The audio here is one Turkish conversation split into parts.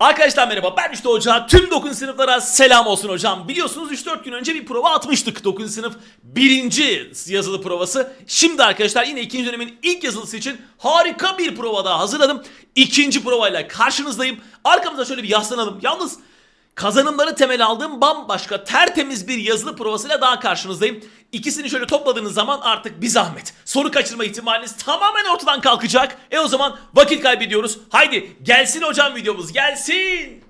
Arkadaşlar merhaba ben işte hoca. Tüm 9. sınıflara selam olsun hocam. Biliyorsunuz 3-4 gün önce bir prova atmıştık 9. sınıf birinci yazılı provası. Şimdi arkadaşlar yine ikinci dönemin ilk yazılısı için harika bir prova daha hazırladım. İkinci provayla karşınızdayım. Arkamıza şöyle bir yaslanalım. Yalnız kazanımları temel aldığım bambaşka tertemiz bir yazılı provasıyla daha karşınızdayım. İkisini şöyle topladığınız zaman artık bir zahmet. Soru kaçırma ihtimaliniz tamamen ortadan kalkacak. E o zaman vakit kaybediyoruz. Haydi gelsin hocam videomuz gelsin.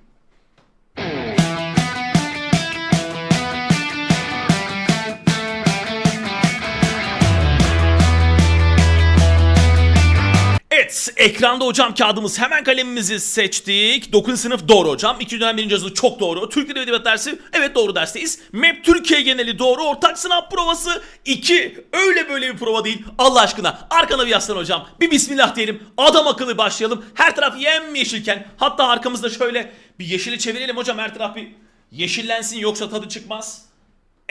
Ekranda hocam kağıdımız hemen kalemimizi seçtik. 9. sınıf doğru hocam. 2. dönem 1. yazılı çok doğru. Türk Dili ve Edebiyat dersi evet doğru dersteyiz. MEP Türkiye geneli doğru. Ortak sınav provası 2. Öyle böyle bir prova değil. Allah aşkına arkana bir yaslan hocam. Bir bismillah diyelim. Adam akıllı başlayalım. Her taraf yemyeşilken hatta arkamızda şöyle bir yeşili çevirelim hocam. Her taraf bir yeşillensin yoksa tadı çıkmaz.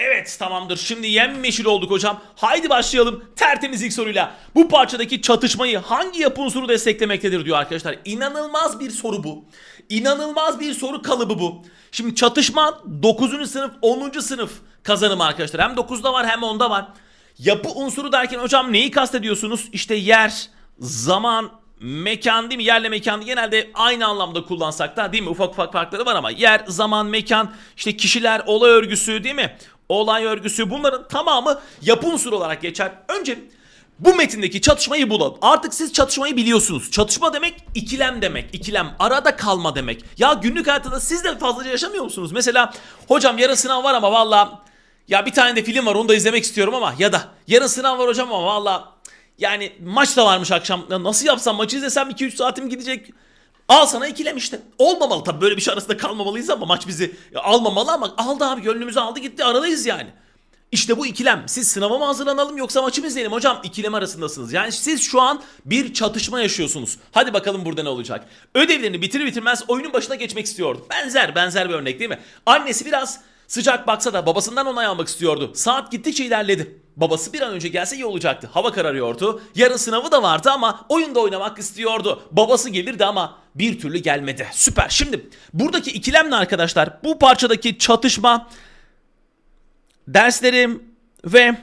Evet tamamdır. Şimdi yemyeşil olduk hocam. Haydi başlayalım tertemiz ilk soruyla. Bu parçadaki çatışmayı hangi yapı unsuru desteklemektedir diyor arkadaşlar. İnanılmaz bir soru bu. İnanılmaz bir soru kalıbı bu. Şimdi çatışma 9. sınıf 10. sınıf kazanımı arkadaşlar. Hem 9'da var hem 10'da var. Yapı unsuru derken hocam neyi kastediyorsunuz? İşte yer, zaman, mekan değil mi? Yerle mekanı genelde aynı anlamda kullansak da değil mi? Ufak ufak farkları var ama yer, zaman, mekan, işte kişiler, olay örgüsü değil mi? Olay örgüsü bunların tamamı yapı unsuru olarak geçer. Önce bu metindeki çatışmayı bulalım. Artık siz çatışmayı biliyorsunuz. Çatışma demek ikilem demek. İkilem arada kalma demek. Ya günlük hayatta siz de fazlaca yaşamıyor musunuz? Mesela hocam yarın sınav var ama valla ya bir tane de film var onu da izlemek istiyorum ama ya da yarın sınav var hocam ama valla yani maç da varmış akşam. Ya nasıl yapsam maçı izlesem 2-3 saatim gidecek. Al sana ikilem işte. Olmamalı tabii böyle bir şey arasında kalmamalıyız ama maç bizi almamalı ama aldı abi gönlümüzü aldı gitti aradayız yani. İşte bu ikilem. Siz sınava mı hazırlanalım yoksa maçı mı izleyelim hocam? İkilem arasındasınız. Yani siz şu an bir çatışma yaşıyorsunuz. Hadi bakalım burada ne olacak? Ödevlerini bitirir bitirmez oyunun başına geçmek istiyordu. Benzer benzer bir örnek değil mi? Annesi biraz sıcak baksa da babasından onay almak istiyordu. Saat gittikçe ilerledi. Babası bir an önce gelse iyi olacaktı. Hava kararıyordu. Yarın sınavı da vardı ama oyunda oynamak istiyordu. Babası gelirdi ama bir türlü gelmedi. Süper. Şimdi buradaki ikilemle arkadaşlar bu parçadaki çatışma derslerim ve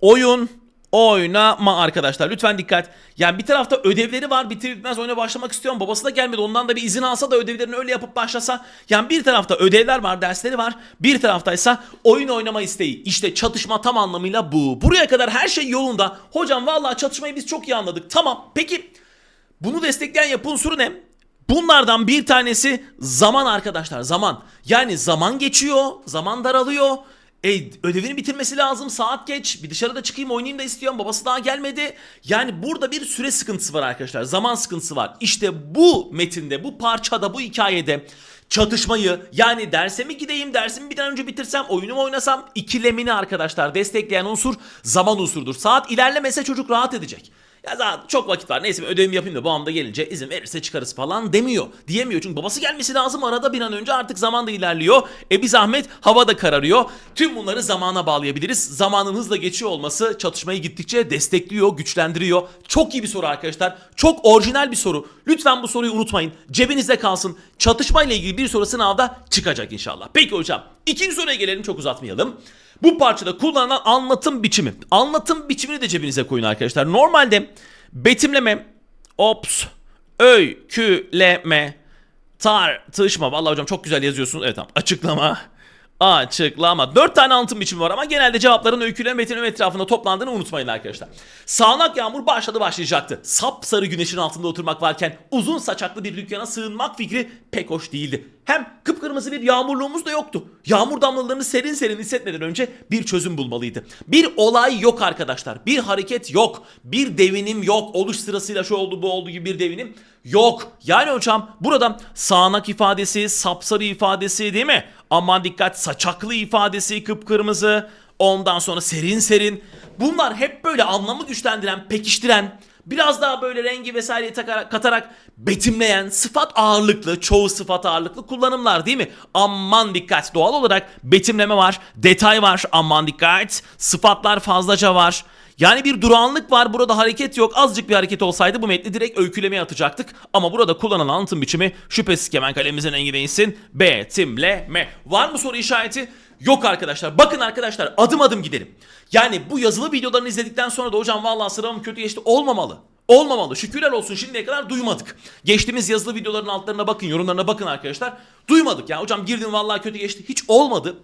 oyun oynama arkadaşlar. Lütfen dikkat. Yani bir tarafta ödevleri var. Bitir bitmez oyuna başlamak istiyorum. Babası da gelmedi. Ondan da bir izin alsa da ödevlerini öyle yapıp başlasa. Yani bir tarafta ödevler var, dersleri var. Bir taraftaysa oyun oynama isteği. İşte çatışma tam anlamıyla bu. Buraya kadar her şey yolunda. Hocam vallahi çatışmayı biz çok iyi anladık. Tamam. Peki bunu destekleyen yapı unsuru ne? Bunlardan bir tanesi zaman arkadaşlar zaman. Yani zaman geçiyor, zaman daralıyor. E, ödevini bitirmesi lazım saat geç bir dışarıda çıkayım oynayayım da istiyorum babası daha gelmedi. Yani burada bir süre sıkıntısı var arkadaşlar zaman sıkıntısı var. İşte bu metinde bu parçada bu hikayede çatışmayı yani derse mi gideyim dersimi bir an önce bitirsem oyunumu oynasam ikilemini arkadaşlar destekleyen unsur zaman unsurudur. Saat ilerlemese çocuk rahat edecek. Ya zaten çok vakit var. Neyse ödevimi yapayım da babam da gelince izin verirse çıkarız falan demiyor. Diyemiyor çünkü babası gelmesi lazım arada bir an önce artık zaman da ilerliyor. E bir zahmet hava da kararıyor. Tüm bunları zamana bağlayabiliriz. Zamanın hızla geçiyor olması çatışmayı gittikçe destekliyor, güçlendiriyor. Çok iyi bir soru arkadaşlar. Çok orijinal bir soru. Lütfen bu soruyu unutmayın. Cebinizde kalsın. Çatışma ile ilgili bir soru sınavda çıkacak inşallah. Peki hocam. İkinci soruya gelelim çok uzatmayalım. Bu parçada kullanılan anlatım biçimi. Anlatım biçimini de cebinize koyun arkadaşlar. Normalde betimleme, ops, öyküleme, tartışma. Vallahi hocam çok güzel yazıyorsunuz. Evet tamam. Açıklama, açıklama. Dört tane anlatım biçimi var ama genelde cevapların öyküleme, betimleme etrafında toplandığını unutmayın arkadaşlar. Sağanak yağmur başladı başlayacaktı. Sap sarı güneşin altında oturmak varken uzun saçaklı bir dükkana sığınmak fikri pek hoş değildi. Hem kıpkırmızı bir yağmurluğumuz da yoktu. Yağmur damlalarını serin serin hissetmeden önce bir çözüm bulmalıydı. Bir olay yok arkadaşlar. Bir hareket yok. Bir devinim yok. Oluş sırasıyla şu oldu bu oldu gibi bir devinim yok. Yani hocam burada sağanak ifadesi, sapsarı ifadesi değil mi? Aman dikkat saçaklı ifadesi kıpkırmızı. Ondan sonra serin serin. Bunlar hep böyle anlamı güçlendiren, pekiştiren, biraz daha böyle rengi vesaireyi takarak, katarak betimleyen sıfat ağırlıklı, çoğu sıfat ağırlıklı kullanımlar değil mi? Aman dikkat doğal olarak betimleme var, detay var, aman dikkat, sıfatlar fazlaca var. Yani bir durağanlık var burada hareket yok. Azıcık bir hareket olsaydı bu metni direkt öykülemeye atacaktık. Ama burada kullanılan anlatım biçimi şüphesiz ki hemen kalemimizin rengi değilsin. B, timleme. Var mı soru işareti? Yok arkadaşlar. Bakın arkadaşlar adım adım gidelim. Yani bu yazılı videolarını izledikten sonra da hocam vallahi sıramım kötü geçti olmamalı. Olmamalı. Şükürler olsun şimdiye kadar duymadık. Geçtiğimiz yazılı videoların altlarına bakın, yorumlarına bakın arkadaşlar. Duymadık. Yani hocam girdim vallahi kötü geçti. Hiç olmadı.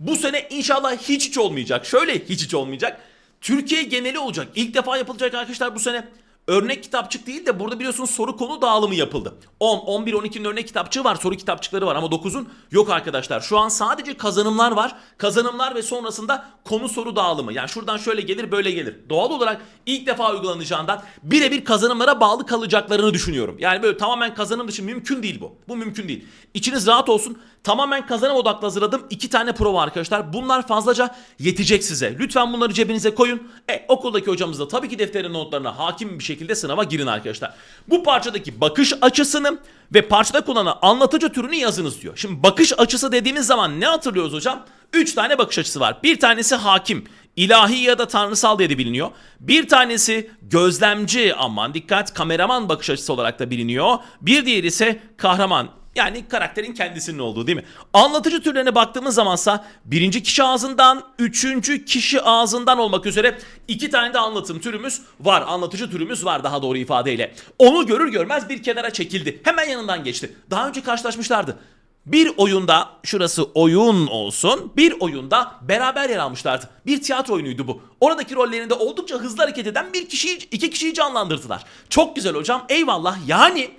Bu sene inşallah hiç hiç olmayacak. Şöyle hiç hiç olmayacak. Türkiye geneli olacak. İlk defa yapılacak arkadaşlar bu sene. Örnek kitapçık değil de burada biliyorsunuz soru konu dağılımı yapıldı. 10, 11, 12'nin örnek kitapçığı var, soru kitapçıkları var ama 9'un yok arkadaşlar. Şu an sadece kazanımlar var. Kazanımlar ve sonrasında konu soru dağılımı. Yani şuradan şöyle gelir, böyle gelir. Doğal olarak ilk defa uygulanacağından birebir kazanımlara bağlı kalacaklarını düşünüyorum. Yani böyle tamamen kazanım dışı mümkün değil bu. Bu mümkün değil. İçiniz rahat olsun. Tamamen kazanım odaklı hazırladım. iki tane prova arkadaşlar. Bunlar fazlaca yetecek size. Lütfen bunları cebinize koyun. E okuldaki hocamız da tabii ki defterin notlarına hakim bir şekilde sınava girin arkadaşlar. Bu parçadaki bakış açısını ve parçada kullanılan anlatıcı türünü yazınız diyor. Şimdi bakış açısı dediğimiz zaman ne hatırlıyoruz hocam? 3 tane bakış açısı var. Bir tanesi hakim, ilahi ya da tanrısal diye de biliniyor. Bir tanesi gözlemci, aman dikkat kameraman bakış açısı olarak da biliniyor. Bir diğeri ise kahraman. Yani karakterin kendisinin olduğu değil mi? Anlatıcı türlerine baktığımız zamansa birinci kişi ağzından, üçüncü kişi ağzından olmak üzere iki tane de anlatım türümüz var. Anlatıcı türümüz var daha doğru ifadeyle. Onu görür görmez bir kenara çekildi. Hemen yanından geçti. Daha önce karşılaşmışlardı. Bir oyunda şurası oyun olsun. Bir oyunda beraber yer almışlardı. Bir tiyatro oyunuydu bu. Oradaki rollerinde oldukça hızlı hareket eden bir kişiyi, iki kişiyi canlandırdılar. Çok güzel hocam. Eyvallah. Yani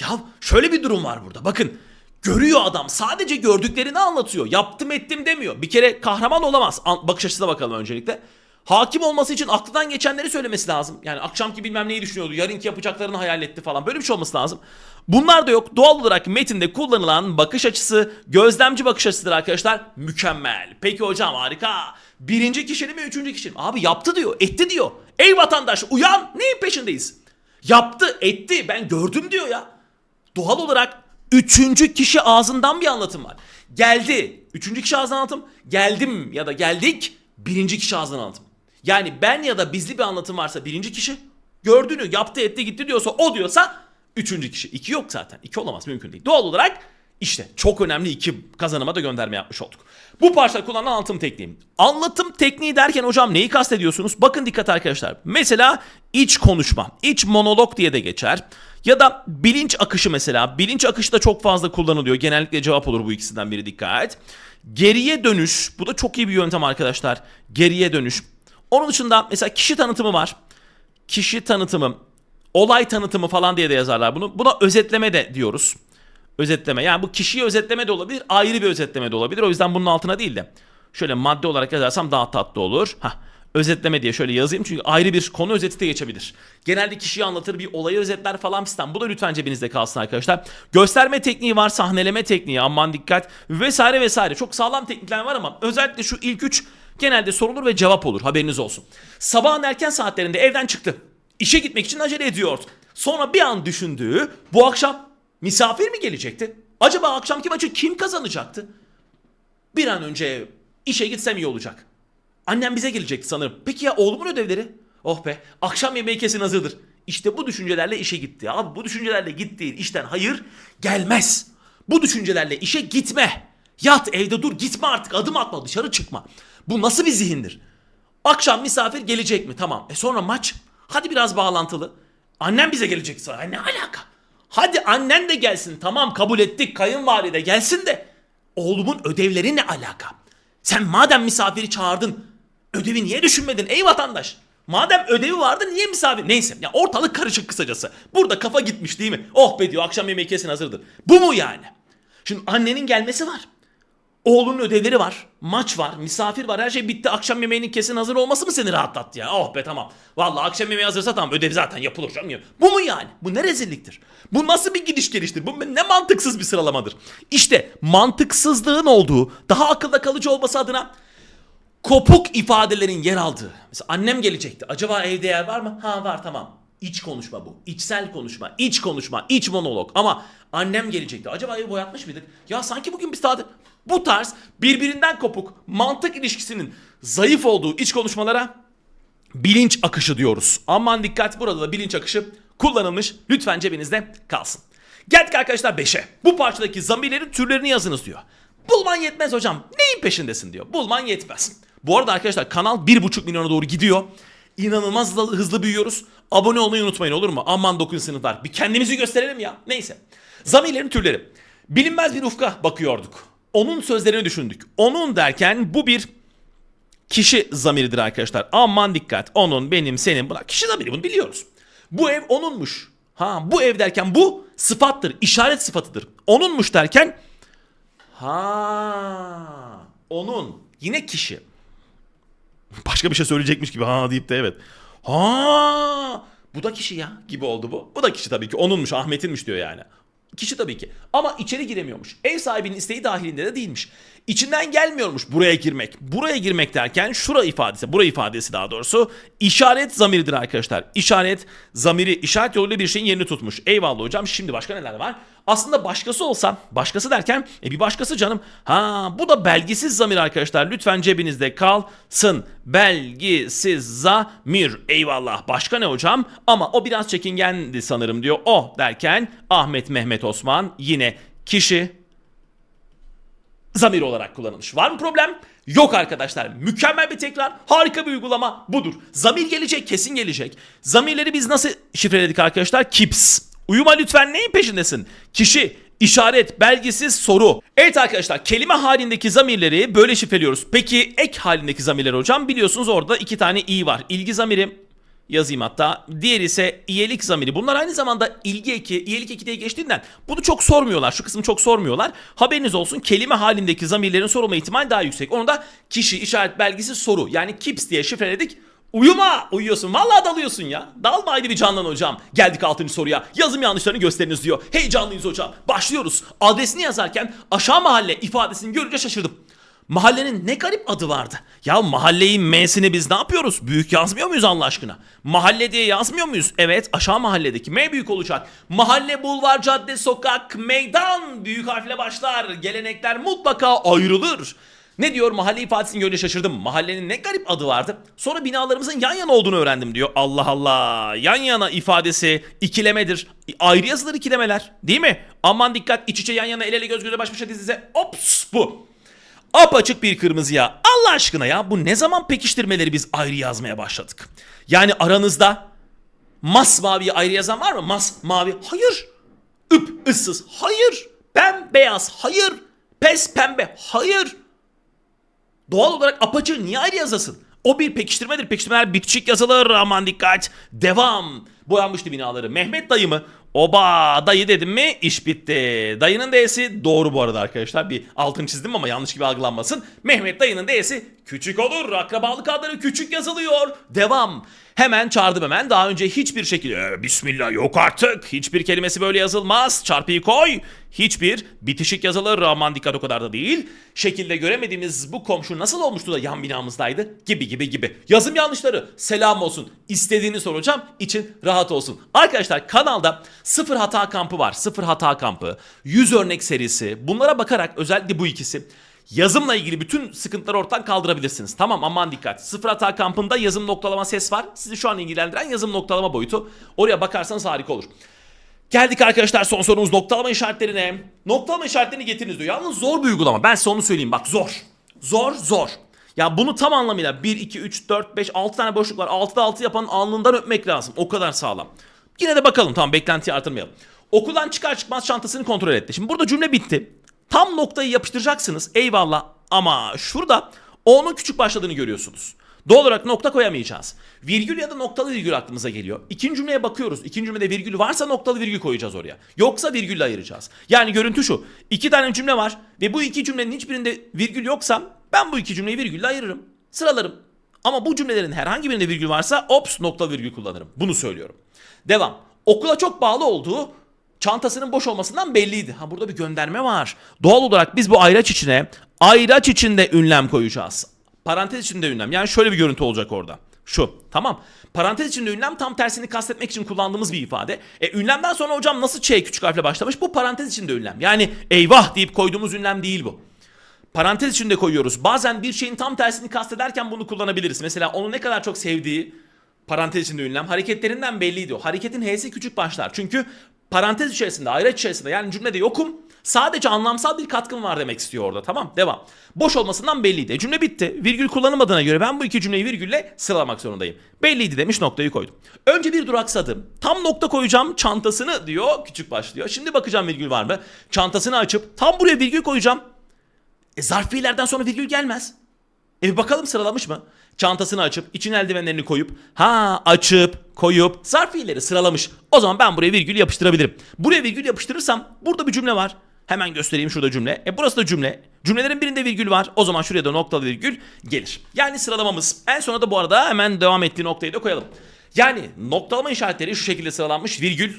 ya şöyle bir durum var burada. Bakın görüyor adam. Sadece gördüklerini anlatıyor. Yaptım ettim demiyor. Bir kere kahraman olamaz. Bakış açısına bakalım öncelikle. Hakim olması için aklından geçenleri söylemesi lazım. Yani akşamki bilmem neyi düşünüyordu. Yarınki yapacaklarını hayal etti falan. Böyle bir şey olması lazım. Bunlar da yok. Doğal olarak metinde kullanılan bakış açısı gözlemci bakış açısıdır arkadaşlar. Mükemmel. Peki hocam harika. Birinci kişinin mi üçüncü kişinin? Abi yaptı diyor. Etti diyor. Ey vatandaş uyan. Neyin peşindeyiz? Yaptı etti ben gördüm diyor ya. Doğal olarak üçüncü kişi ağzından bir anlatım var. Geldi. Üçüncü kişi ağzından anlatım. Geldim ya da geldik. Birinci kişi ağzından anlatım. Yani ben ya da bizli bir anlatım varsa birinci kişi. Gördüğünü yaptı etti gitti diyorsa o diyorsa üçüncü kişi. İki yok zaten. İki olamaz mümkün değil. Doğal olarak işte çok önemli iki kazanıma da gönderme yapmış olduk. Bu parçada kullanılan anlatım tekniği. Anlatım tekniği derken hocam neyi kastediyorsunuz? Bakın dikkat arkadaşlar. Mesela iç konuşma, iç monolog diye de geçer. Ya da bilinç akışı mesela. Bilinç akışı da çok fazla kullanılıyor. Genellikle cevap olur bu ikisinden biri dikkat. Geriye dönüş. Bu da çok iyi bir yöntem arkadaşlar. Geriye dönüş. Onun dışında mesela kişi tanıtımı var. Kişi tanıtımı, olay tanıtımı falan diye de yazarlar bunu. Buna özetleme de diyoruz. Özetleme. Yani bu kişiyi özetleme de olabilir, ayrı bir özetleme de olabilir. O yüzden bunun altına değil de şöyle madde olarak yazarsam daha tatlı olur. Hah. Özetleme diye şöyle yazayım çünkü ayrı bir konu özeti de geçebilir. Genelde kişiyi anlatır bir olayı özetler falan fistan. Bu da lütfen cebinizde kalsın arkadaşlar. Gösterme tekniği var, sahneleme tekniği aman dikkat vesaire vesaire. Çok sağlam teknikler var ama özellikle şu ilk üç genelde sorulur ve cevap olur haberiniz olsun. Sabahın erken saatlerinde evden çıktı. İşe gitmek için acele ediyordu. Sonra bir an düşündüğü bu akşam misafir mi gelecekti? Acaba akşamki maçı kim kazanacaktı? Bir an önce işe gitsem iyi olacak. Annem bize gelecekti sanırım. Peki ya oğlumun ödevleri? Oh be akşam yemeği kesin hazırdır. İşte bu düşüncelerle işe gitti. Abi bu düşüncelerle gittiğin işten hayır gelmez. Bu düşüncelerle işe gitme. Yat evde dur gitme artık adım atma dışarı çıkma. Bu nasıl bir zihindir? Akşam misafir gelecek mi? Tamam. E sonra maç. Hadi biraz bağlantılı. Annem bize gelecek sonra. Ne alaka? Hadi annen de gelsin. Tamam kabul ettik. Kayınvalide gelsin de. Oğlumun ödevleri ne alaka? Sen madem misafiri çağırdın. Ödevi niye düşünmedin ey vatandaş? Madem ödevi vardı niye misafir? Neyse ya ortalık karışık kısacası. Burada kafa gitmiş değil mi? Oh be diyor akşam yemeği kesin hazırdır. Bu mu yani? Şimdi annenin gelmesi var. Oğlunun ödevleri var. Maç var. Misafir var. Her şey bitti. Akşam yemeğinin kesin hazır olması mı seni rahatlattı ya? Oh be tamam. Vallahi akşam yemeği hazırsa tamam. Ödev zaten yapılır. canım. Bu mu yani? Bu ne rezilliktir? Bu nasıl bir gidiş geliştir? Bu ne mantıksız bir sıralamadır? İşte mantıksızlığın olduğu, daha akılda kalıcı olması adına kopuk ifadelerin yer aldığı. Mesela annem gelecekti. Acaba evde yer var mı? Ha var tamam. İç konuşma bu. İçsel konuşma, iç konuşma, iç monolog. Ama annem gelecekti. Acaba evi boyatmış mıydık? Ya sanki bugün biz tadı bu tarz birbirinden kopuk mantık ilişkisinin zayıf olduğu iç konuşmalara bilinç akışı diyoruz. Aman dikkat burada da bilinç akışı kullanılmış. Lütfen cebinizde kalsın. Geldik arkadaşlar 5'e. Bu parçadaki zamirlerin türlerini yazınız diyor. Bulman yetmez hocam. Neyin peşindesin diyor. Bulman yetmez. Bu arada arkadaşlar kanal 1,5 milyona doğru gidiyor. İnanılmaz hızlı, büyüyoruz. Abone olmayı unutmayın olur mu? Aman 9 sınıflar. Bir kendimizi gösterelim ya. Neyse. Zamirlerin türleri. Bilinmez bir ufka bakıyorduk. Onun sözlerini düşündük. Onun derken bu bir kişi zamiridir arkadaşlar. Aman dikkat. Onun, benim, senin. Bunlar kişi zamiri bunu biliyoruz. Bu ev onunmuş. Ha bu ev derken bu sıfattır. işaret sıfatıdır. Onunmuş derken ha onun yine kişi. Başka bir şey söyleyecekmiş gibi ha deyip de evet. Ha bu da kişi ya gibi oldu bu. Bu da kişi tabii ki. Onunmuş, Ahmet'inmiş diyor yani. Kişi tabii ki. Ama içeri giremiyormuş. Ev sahibinin isteği dahilinde de değilmiş. İçinden gelmiyormuş buraya girmek. Buraya girmek derken şura ifadesi, bura ifadesi daha doğrusu işaret zamiridir arkadaşlar. İşaret zamiri işaret yoluyla bir şeyin yerini tutmuş. Eyvallah hocam. Şimdi başka neler var? Aslında başkası olsa, başkası derken e bir başkası canım. Ha bu da belgisiz zamir arkadaşlar. Lütfen cebinizde kalsın. Belgisiz zamir. Eyvallah. Başka ne hocam? Ama o biraz çekingendi sanırım diyor. O derken Ahmet Mehmet Osman yine kişi zamir olarak kullanılmış. Var mı problem? Yok arkadaşlar. Mükemmel bir tekrar. Harika bir uygulama budur. Zamir gelecek. Kesin gelecek. Zamirleri biz nasıl şifreledik arkadaşlar? Kips. Uyuma lütfen neyin peşindesin? Kişi, işaret, belgisiz, soru. Evet arkadaşlar kelime halindeki zamirleri böyle şifreliyoruz. Peki ek halindeki zamirler hocam biliyorsunuz orada iki tane i var. İlgi zamiri yazayım hatta. Diğer ise iyelik zamiri. Bunlar aynı zamanda ilgi eki, iyelik eki diye geçtiğinden bunu çok sormuyorlar. Şu kısmı çok sormuyorlar. Haberiniz olsun kelime halindeki zamirlerin sorulma ihtimali daha yüksek. Onu da kişi, işaret, belgisi, soru yani kips diye şifreledik. Uyuma! Uyuyorsun. Vallahi dalıyorsun ya. Dalma haydi bir canlan hocam. Geldik 6. soruya. Yazım yanlışlarını gösteriniz diyor. Heyecanlıyız hocam. Başlıyoruz. Adresini yazarken aşağı mahalle ifadesini görünce şaşırdım. Mahallenin ne garip adı vardı. Ya mahalleyin M'sini biz ne yapıyoruz? Büyük yazmıyor muyuz Allah aşkına? Mahalle diye yazmıyor muyuz? Evet aşağı mahalledeki M büyük olacak. Mahalle, bulvar, cadde, sokak, meydan büyük harfle başlar. Gelenekler mutlaka ayrılır. Ne diyor mahalle ifadesini görünce şaşırdım. Mahallenin ne garip adı vardı. Sonra binalarımızın yan yana olduğunu öğrendim diyor. Allah Allah. Yan yana ifadesi ikilemedir. Ayrı yazılır ikilemeler. Değil mi? Aman dikkat iç içe yan yana el ele göz göze baş başa diz dize. Ops bu. Apaçık bir kırmızı ya. Allah aşkına ya bu ne zaman pekiştirmeleri biz ayrı yazmaya başladık? Yani aranızda masmavi ayrı yazan var mı? Mas mavi. Hayır. Üp ıssız. Hayır. Bembeyaz. Hayır. Pes pembe. Hayır. Doğal olarak apaçığı niye ayrı yazasın? O bir pekiştirmedir. Pekiştirmeler bitişik yazılır. Aman dikkat. Devam. Boyanmıştı binaları. Mehmet dayı mı? Oba dayı dedim mi iş bitti. Dayının D'si doğru bu arada arkadaşlar. Bir altını çizdim ama yanlış gibi algılanmasın. Mehmet dayının D'si küçük olur. Akrabalık adları küçük yazılıyor. Devam. Hemen çağırdım hemen. Daha önce hiçbir şekilde "Ee, Bismillah yok artık. Hiçbir kelimesi böyle yazılmaz. Çarpıyı koy. Hiçbir bitişik yazılır. Aman dikkat o kadar da değil. Şekilde göremediğimiz bu komşu nasıl olmuştu da yan binamızdaydı? Gibi gibi gibi. Yazım yanlışları. Selam olsun. İstediğini soracağım. için rahat olsun. Arkadaşlar kanalda sıfır hata kampı var. Sıfır hata kampı. 100 örnek serisi. Bunlara bakarak özellikle bu ikisi. Yazımla ilgili bütün sıkıntıları ortadan kaldırabilirsiniz. Tamam aman dikkat. Sıfır hata kampında yazım noktalama ses var. Sizi şu an ilgilendiren yazım noktalama boyutu. Oraya bakarsanız harika olur. Geldik arkadaşlar son sorumuz noktalama işaretlerine. Noktalama işaretlerini getiriniz diyor. Yalnız zor bir uygulama. Ben size onu söyleyeyim. Bak zor. Zor zor. Ya bunu tam anlamıyla 1, 2, 3, 4, 5, 6 tane boşluk var. 6'da 6 yapanın alnından öpmek lazım. O kadar sağlam. Yine de bakalım tamam beklentiyi artırmayalım. Okuldan çıkar çıkmaz çantasını kontrol etti. Şimdi burada cümle bitti. Tam noktayı yapıştıracaksınız. Eyvallah. Ama şurada O'nun küçük başladığını görüyorsunuz. Doğal olarak nokta koyamayacağız. Virgül ya da noktalı virgül aklımıza geliyor. İkinci cümleye bakıyoruz. İkinci cümlede virgül varsa noktalı virgül koyacağız oraya. Yoksa virgülle ayıracağız. Yani görüntü şu. İki tane cümle var ve bu iki cümlenin hiçbirinde virgül yoksa ben bu iki cümleyi virgülle ayırırım. Sıralarım. Ama bu cümlelerin herhangi birinde virgül varsa ops nokta virgül kullanırım. Bunu söylüyorum. Devam. Okula çok bağlı olduğu çantasının boş olmasından belliydi. Ha burada bir gönderme var. Doğal olarak biz bu ayraç içine ayraç içinde ünlem koyacağız. Parantez içinde ünlem. Yani şöyle bir görüntü olacak orada. Şu. Tamam. Parantez içinde ünlem tam tersini kastetmek için kullandığımız bir ifade. E ünlemden sonra hocam nasıl Ç küçük harfle başlamış? Bu parantez içinde ünlem. Yani eyvah deyip koyduğumuz ünlem değil bu. parantez içinde koyuyoruz. Bazen bir şeyin tam tersini kastederken bunu kullanabiliriz. Mesela onu ne kadar çok sevdiği parantez içinde ünlem hareketlerinden belliydi o. Hareketin H'si küçük başlar. Çünkü parantez içerisinde, ayraç içerisinde yani cümlede yokum. Sadece anlamsal bir katkım var demek istiyor orada. Tamam devam. Boş olmasından belliydi. E, Cümle bitti. Virgül kullanılmadığına göre ben bu iki cümleyi virgülle sıralamak zorundayım. Belliydi demiş noktayı koydum. Önce bir duraksadım. Tam nokta koyacağım çantasını diyor. Küçük başlıyor. Şimdi bakacağım virgül var mı? Çantasını açıp tam buraya virgül koyacağım. E zarf fiillerden sonra virgül gelmez. E bakalım sıralamış mı? Çantasını açıp için eldivenlerini koyup ha açıp koyup zarf fiilleri sıralamış. O zaman ben buraya virgül yapıştırabilirim. Buraya virgül yapıştırırsam burada bir cümle var. Hemen göstereyim şurada cümle. E burası da cümle. Cümlelerin birinde virgül var. O zaman şuraya da noktalı virgül gelir. Yani sıralamamız. En sona da bu arada hemen devam ettiği noktayı da koyalım. Yani noktalama işaretleri şu şekilde sıralanmış. Virgül,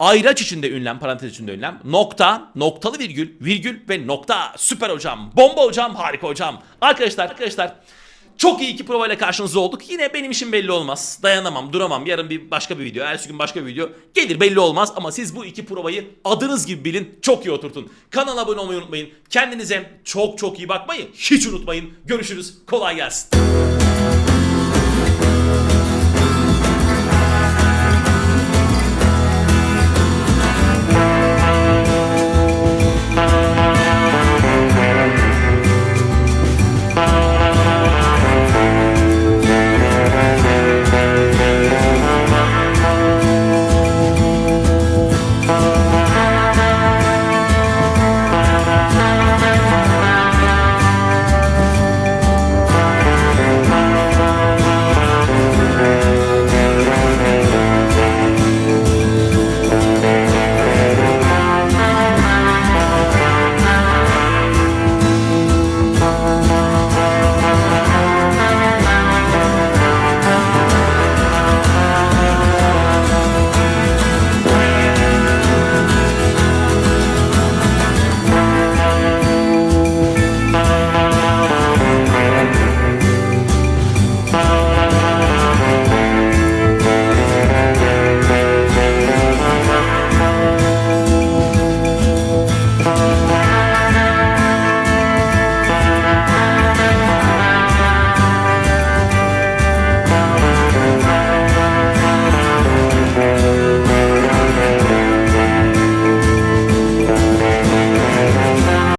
Ayraç içinde ünlem, parantez içinde ünlem, nokta, noktalı virgül, virgül ve nokta. Süper hocam, bomba hocam, harika hocam. Arkadaşlar, arkadaşlar çok iyi iki provayla karşınızda olduk. Yine benim işim belli olmaz. Dayanamam, duramam. Yarın bir başka bir video, ertesi gün başka bir video gelir belli olmaz. Ama siz bu iki provayı adınız gibi bilin, çok iyi oturtun. Kanala abone olmayı unutmayın. Kendinize çok çok iyi bakmayı hiç unutmayın. Görüşürüz, kolay gelsin.